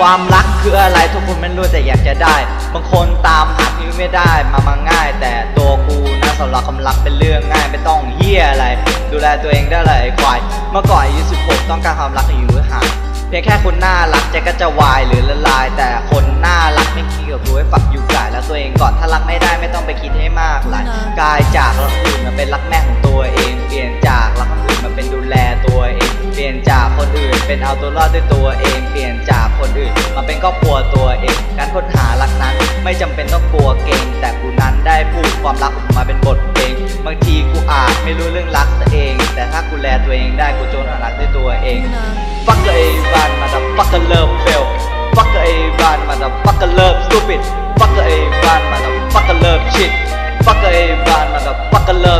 ความรักคืออะไรทุกคนไม่รู้แต่อยากจะได้ บางคนตามหาที่ไม่ได้มามาง่าย แต่ตัวกูนะสำหรับความรักเป็นเรื่องง่ายไม่ต้องเฮียอะไร ดูแลตัวเองได้เลยไอ้ควาย เมื่อก่อนอายุ16ต้องการความรักอยู่หรือห่างเพียงแค่คนน่ารักใจก็จะวายหรือละลาย แต่คนน่ารักไม่คิดกับกูให้ฝักอยู่กายแล้วตัวเองก่อนถ้ารักไม่ได้ไม่ต้องไปคิดให้มากหลายกายจากรักคนอื่นมาเป็นรักแม่ของตัวเองเปลี่ยนจากรักคนอื่นมาเป็นดูแลตัวเองเปลี่ยนจากคนอื่นเป็นเอาตัวรอดด้วยตัวเอง ความรักออกมาเป็นบทเพลง บางทีกูอาจไม่รู้เรื่องรักตัวเอง แต่ถ้ากูแลตัวเองได้กูจนหารักด้วยตัวเอง Fuck a van, motherfucker love fail. Fuck a van, motherfucker love stupid. Fuck a van, motherfucker love shit. Fuck a van, motherfucker love sucker.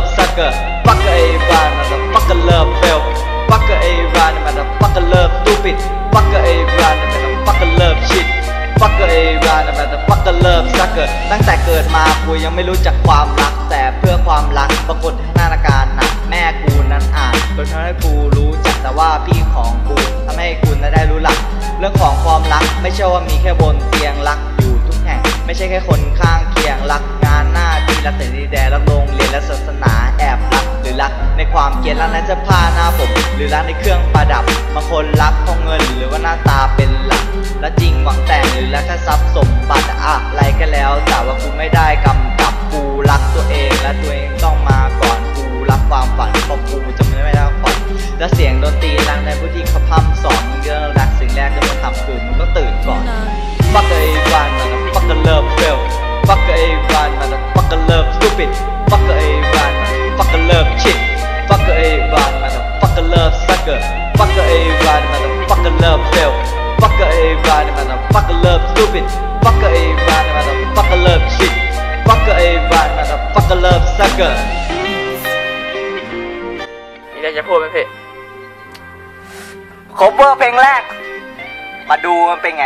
กูยังไม่รู้จักความรัก แต่เพื่อความรักปรากฏให้หน้าการหนักแม่กูนั้นอ่านจนทำให้กูรู้จักแต่ว่าพี่ของกูทำให้คุณได้รู้หลัก เรื่องของความรักไม่ใช่ว่ามีแค่บนเตียงรักอยู่ทุกแห่ง ไม่ใช่แค่คนข้างเคียงรักงานหน้าที่รักแต่ดีแดรักโรงเรียนและศาสนาแอบรักหรือรักในความเกลียดรักในเสื้อผ้าหน้าผม หรือรักในเครื่องประดับบางคนรักเพราะเงินหรือว่าหน้าตา และเสียงดนตรีรักในผู้ที่เขาพร่ำสอนมึงเรื่องรักสิ่งแรกที่มึงทำคือมึงต้องตื่นก่อน Fuck a van, motherfucker love fail. Fuck a van, motherfucker love stupid. Fuck a van, motherfucker love shit. Fuck a van, motherfucker love sucker. Fuck a van, motherfucker love fail. Fuck a van, motherfucker love stupid. Fuck a van, motherfucker love shit. Fuck a van, motherfucker love sucker. มีอะไรจะพูดไหมพี่ คบเวอร์เพลงแรก มาดูมันเป็นไง